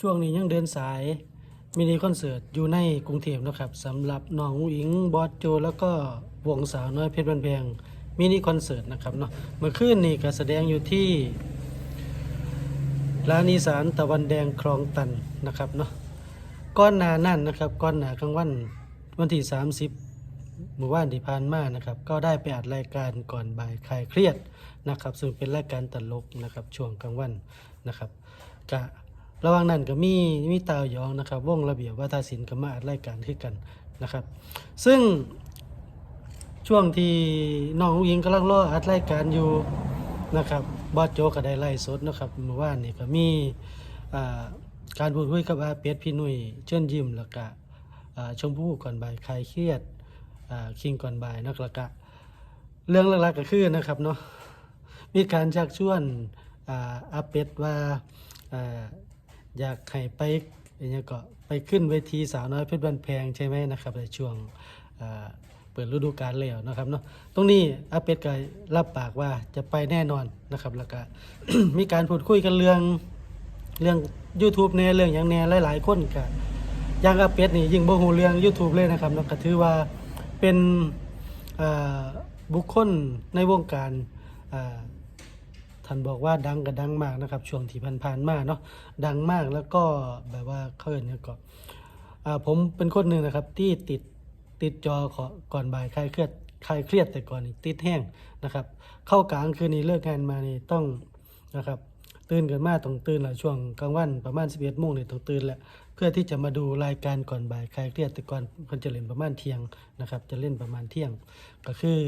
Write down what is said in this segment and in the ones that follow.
ช่วงนี้ยังเดินสายมินิคอนเสิร์ตอยู่ในกรุงเทพนะครับสำหรับน้องอิงบอสโจ แล้วก็วงสาวน้อยเพชรบันแพงมินิคอนเสิร์ตนะครับเนาะเมื่อคืนนี้ก็แสดงอยู่ที่ร้านอีสานตะวันแดงคลองตันนะครับเนาะก้อนหนานั่นนะครับก้อนหนากลางวันวันที่ 30หมู่บ้านที่ผ่านมานะครับ ก็ได้ไปอัดรายการก่อนบ่ายคลายเครียดนะครับ ซึ่งเป็นรายการตลกนะครับช่วงกลางวันนะครับกะ ระหว่างนั้นก็มีมีตาวยองนะครับวงระเบียบวัฒนศิลป์ก็มาอัดรายการขึ้นกันนะครับ ซึ่งช่วงที่น้องอุ๋งอิงกำลังรออัดรายการอยู่นะครับบอสโจก็ได้ไล่สดนะครับเมื่อวานนี่ก็มีอ่าการพูดคุยกับอาเป็ดพี่นุ่ยเชิญยิ้มแล้วก็ชมพู่ก่อนบ่ายคลายเครียดคิงก่อนบ่ายนักละกะเรื่องหลักๆก็คือนะครับเนาะมีการชักชวนอาเป็ดว่า อยากให้ไปอย่างเงี้ยก็ไปขึ้นเวทีสาวน้อยเพชรบันแพงใช่ไหมนะครับในช่วงเปิดฤดูกาลแล้วนะครับเนาะตรงนี้อาเป็ดก็รับปากว่าจะไปแน่นอนนะครับแล้วก็มีการพูดคุยกันเรื่องเรื่อง YouTube แน่เรื่องอย่างแน่หลายๆคนก็อย่างอาเป็ดนี่ยิ่งบ่ฮู้เรื่อง YouTube เลยนะครับเนาะก็ถือว่าเป็นบุคคลในวงการ ท่านบอกว่าดังก็ดังมากนะครับ ช่วงที่ผ่านๆมาเนาะดังมากแล้วก็แบบว่าเขาเอิ้นเนี่ยก็อ่าผมเป็นคนหนึ่งนะครับที่ติดติดจอขอก่อนบ่ายคลายเครียดคลายเครียดแต่ก่อนติดแห้งนะครับ เข้ากลางคืนนี้เลิกงานมานี่ต้องนะครับตื่นกันมาต้องตื่นละช่วงกลางวันประมาณ 11โมงเนี่ยต้องตื่นแหละเพื่อที่จะมาดูรายการก่อนบ่ายคลายเครียดแต่ก่อนเพิ่นจะเล่นประมาณเที่ยงนะครับ จะเล่นประมาณเที่ยง ก็คือ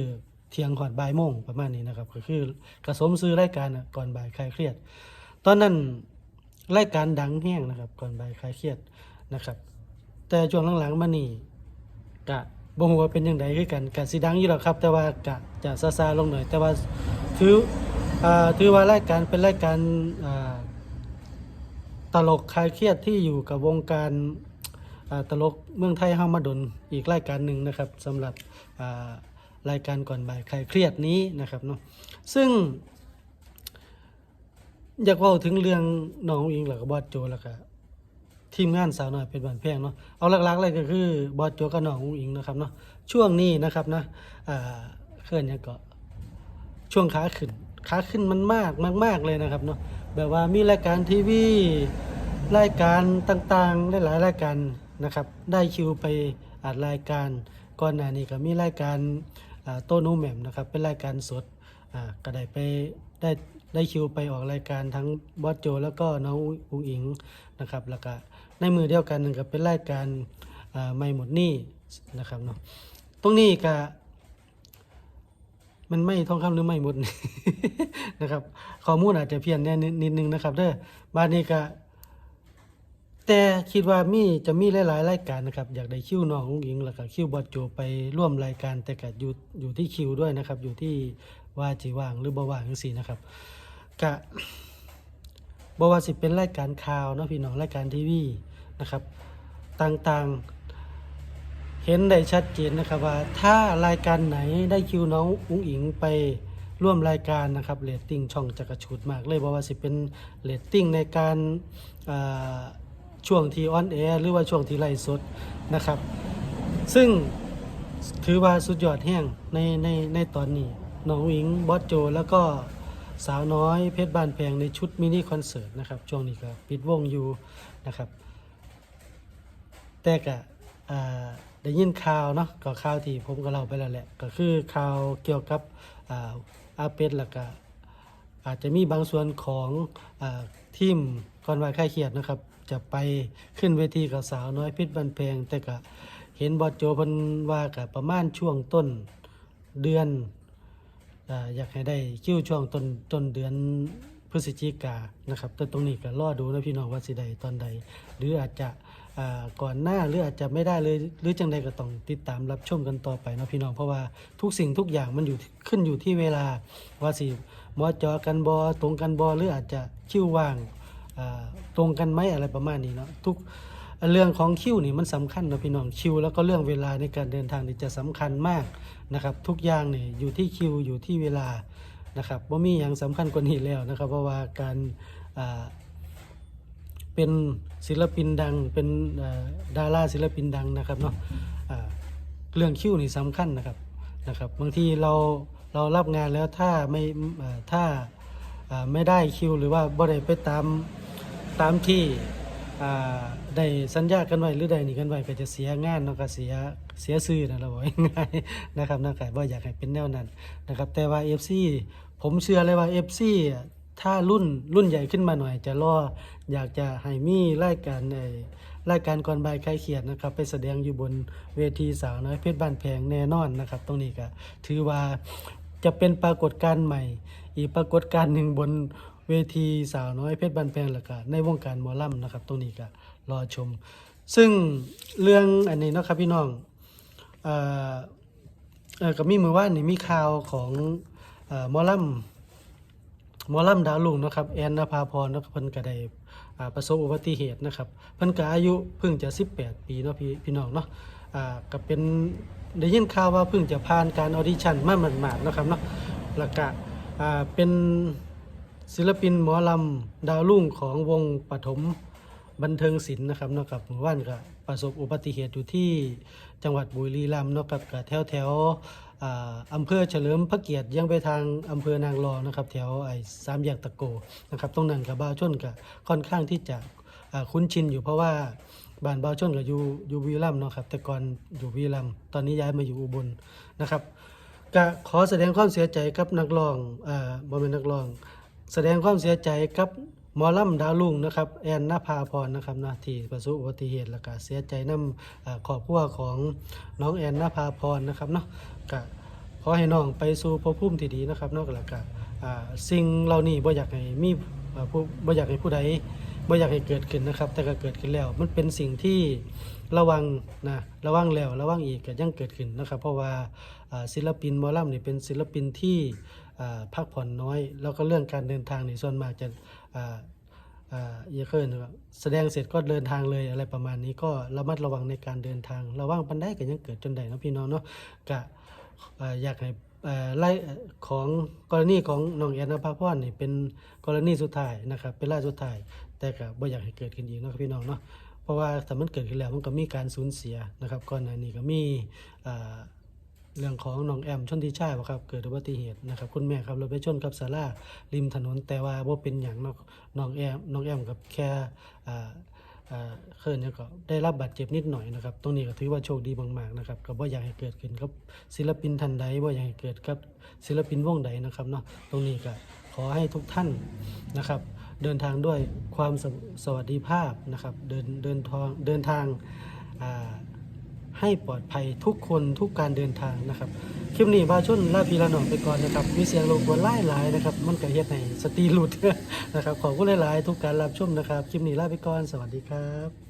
เที่ยงก่อนบ่ายโมงประมาณนี้นะครับ ก็คือกระสมซื้อรายการก่อนบ่ายคลายเครียด ตอนนั้นรายการดังแห้งนะครับ ก่อนบ่ายคลายเครียดนะครับ แต่ช่วงหลังๆมานี่กะบ่ฮู้ว่าเป็นยังไงคือกันกะสิดังอยู่หรอกครับ แต่ว่ากะจะซาซาลงหน่อย แต่ว่าถืออ่าถือว่ารายการเป็นรายการอ่าตลกคลายเครียดที่อยู่กับวงการอ่าตลกเมืองไทยเฮามาดนอีกรายการหนึ่งนะครับสำหรับอ่า รายการก่อนบ่ายคลายเครียดนี้นะครับเนาะซึ่ง อยากเว้าถึงเรื่องน้องอิงแล้วก็บอสโจแล้วก็ทีมงานสาวน้อยเป็นบ้านแพงเนาะเอาหลักๆเลยก็คือบอสโจกับน้องอิงนะครับเนาะช่วงนี้นะครับนะอ่าเคลื่อนเนี่ยงก็ช่วงขาขึ้นขาขึ้นมันมากมาก ๆ เลยนะครับเนาะแบบว่ามีรายการทีวีรายการต่างๆหลายๆรายการนะครับ ได้คิวไปอัดรายการก่อนหน้านี้ก็มีรายการอ โต้นูแหม่มนะครับ เป็นรายการสดก็ได้ไปได้ได้คิวไปออกรายการทั้งบอสโจ แล้วก็น้องอุ๋งอิงนะครับ แล้วก็ในมือเดียวกันนึงก็เป็นรายการไม่หมดหนี้นะครับเนาะตรงนี้ก็มันไม่ท่องคำหรือไม่หมดนะครับข้อมูลอาจจะเพี้ยนแน่นิดนิดนึงนะครับเด้อบ้านนี้ก็ แต่คิดว่ามีจะมีหลายๆรายการนะครับ อยากได้คิวน้องอุ้งอิงแล้วก็คิวบอสโจไปร่วมรายการแต่ก็อยู่อยู่ที่คิวด้วยนะครับ อยู่ที่ว่าจีว่างหรือบ่ว่างจังซี่นะครับกะบ่ว่าสิเป็นรายการข่าวเนาะพี่น้องรายการทีวีนะครับ ต่างๆ เห็นได้ชัดเจนนะครับว่า ถ้ารายการไหนได้คิวน้องอุ้งอิงไปร่วมรายการนะครับเรตติ้งช่องจะกระชุดมากเลยบ่ว่าสิเป็นเรตติ้งในการอ่า ช่วงที่ออนแอร์หรือว่าช่วงที่ไลฟ์สดนะครับ ซึ่งถือว่าสุดยอดแห้งในในในตอนนี้น้องวิงบอสโจ แล้วก็สาวน้อยเพชรบานแพงในชุดมินิคอนเสิร์ตนะครับช่วงนี้ก็ปิดวงอยู่นะครับ แต่ก็ได้ยินข่าวเนาะก็ข่าวที่ผมก็เล่าไปแล้วแหละ ก็คือข่าวเกี่ยวกับอาอาเป็ดแล้วก็อาจจะมีบางส่วนของอทีมก่อนวายค่ายเครียดนะครับ จะไปขึ้นเวทีกับสาวน้อยพชรบันแพงแต่ก็เห็นบอดโจเพันว่ากับประมาณช่วงต้นเดือนอาอยากให้ได้คิวช่วงต้นต้นเดือนพฤศจิกานะครับแต่ตรงนี้ก็รอดูนะพี่น้องว่าสิใดตอนใด หรืออาจจะอ่าก่อนหน้าหรืออาจจะไม่ได้เลยหรือจังใดก็ต้องติดตามรับชมกันต่อไปเนาะพี่น้องเพราะว่าทุกสิ่งทุกอย่างมันอยู่ที่ขึ้นอยู่ที่เวลาว่าสิมอจอกันบอตรงกันบอหรืออาจจะคิวว่าง ตรงกันไหมอะไรประมาณนี้เนาะทุกเรื่องของคิวนี่มันสำคัญนะพี่น้องคิว แล้วก็เรื่องเวลาในการเดินทางนี่จะสำคัญมากนะครับ ทุกอย่างนี่อยู่ที่คิวอยู่ที่เวลานะครับว่ามีอย่างสำคัญกว่านี้แล้วนะครับ เพราะว่าการเป็นศิลปินดังเป็นดาราศิลปินดังนะครับเนาะเรื่องคิวนี่สำคัญนะครับนะครับบางทีเราเรารับงานแล้วถ้าไม่ถ้าอ่าไม่ได้คิว หรือว่าบ่ได้ไปตาม ตามที่ได้สัญญากันไว้หรือใดนี่กันไว้ก็จะเสียงานเนาะก็เสียเสียชื่อนะเราบอกง่ายๆนะครับนะก็บ่อยากให้เป็นแนวนั้นนะครับแต่ว่า FC ผมเชื่อเลยว่า FC ถ้ารุ่นรุ่นใหญ่ขึ้นมาหน่อย จะรออยากจะให้มีรายการไอ้รายการก่อนบายใครเขียดนะครับ ไปแสดงอยู่บนเวทีสาวน้อยเพชรบ้านแพงแน่นอนนะครับ ตรงนี้ก็ถือว่าจะเป็นปรากฏการณ์ใหม่ อีกปรากฏการณ์หนึ่งบน เวทีสาวน้อยเพชรบ้านแพงล้วก็ในวงการหมอลำนะครับตรงนี้ก็รอชม ซึ่งเรื่องอันนี้เนาะครับพี่น้องเอ่อเอ่อก็มีมือว่านนี่มีข่าวของเอ่อหมอลำหมอลำดาวลุงนะครับแอนนภาพรนะครับเพิ่นก็ได้อ่าประสบอุบัติเหตุนะครับเพิ่นก็อายุเพิ่งจะ 18 ปีเนาะพี่พี่น้องเนาะอ่าก็เป็นได้ยินข่าวว่าเพิ่งจะผ่านการออดิชั่นมาหมาดๆเนาะครับเนาะแล้วก็อ่าเป็น ศิลปินหมอลำดาวรุ่งของวงปฐมบันเทิงศิลป์นะครับนาะครับเมื่อวานก็ประสบอุบัติเหตุอยู่ที่จังหวัดบุรีรัมย์นาะครับกับแถวแถวอำเภอเฉลิมพระเกียรติยังไปทางอำเภอนางรองนะครับ แถวไอ้สามแยกตะโกนะครับตรงนั้นกับบ้าวชนก็ค่อนข้างที่จะคุ้นชินอยู่เพราะว่าบ้านบ้าวชนก็อยู่อยู่บุรีรัมเนาะครับแต่ก่อนอยู่บุรีรัมตอนนี้ย้ายมาอยู่อุบลนะครับก็ขอแสดงความเสียใจกับนักร้องอ่าบ่เป็นนักร้อง แสดงความเสียใจกับหมอลำดาวลุงนะครับแอนนภาพรนะครับนะที่ประสบอุบัติเหตุแล้วก็เสียใจนำครอบครัวของน้องแอนนภาพรนะครับเนาะก็ขอให้น้องไปสู่ภพภูมิที่ดีนะครับเนาะแล้วก็สิ่งเหล่านี้บ่อยากให้มีผู้บ่อยากให้ผู้ใดบ่อยากให้เกิดขึ้นนะครับ แต่ก็เกิดขึ้นแล้ว มันเป็นสิ่งที่ระวังนะระวังแล้วระวังอีกก็ยังเกิดขึ้นนะครับ เพราะว่าศิลปินหมอลำนี่เป็นศิลปินที่ พักผ่อนน้อย แล้วก็เรื่องการเดินทางในส่วนมากจะเยอะขึ้นแสดงเสร็จก็เดินทางเลยอะไรประมาณนี้ก็ระมัดระวังในการเดินทาง ระวังปันได้ก็ยังเกิดจนได้นะพี่น้องเนาะกะออยากให้ไล่ของกรณีของน้องแอนนาภาพรนี่เป็นกรณีสุดท้ายนะครับ เป็นราสุดท้าย แต่ก็บ่อยากให้เกิดขึ้นอีกนะครับพี่น้องเนาะเพราะว่าถ้ามันเกิดขึ้นแล้วมันก็มีการสูญเสียนะครับก่อนหน้านี้ก็มีอ่า เรื่องของน้องแอมชนทิชาบ่ครับเกิดอุบัติเหตุนะครับคุณแม่ครับรถไปชนกับศาลาริมถนนแต่ว่าบ่เป็นหยังเนาะน้องแอมน้องแอมกับแค่อ่าอ่าเคลื่อนเนี่ก็ได้รับบาดเจ็บนิดหน่อยนะครับ ตรงนี้ก็ถือว่าโชคดีมากๆนะครับก็บ่อยากให้เกิดขึ้นกับศิลปินท่านใดบ่อยากให้เกิดกับศิลปินวงใดนะครับเนาะตรงนี้ก็ขอให้ทุกท่านนะครับเดินทางด้วยความสวสวัสดิภาพนะครับ เดินเดินทางเดินทางอ่า ให้ปลอดภัยทุกคนทุกการเดินทางนะครับ คลิปนี้บาชุนลาพีลาหนองไปก่อนนะครับ มีเสียงรบกวนหลายนะครับ มันก็เฮ็ดในสตีหลุดนะครับ ขอบคุณหลายๆทุกการรับชมนะครับ คลิปนี้ลาไปก่อน สวัสดีครับ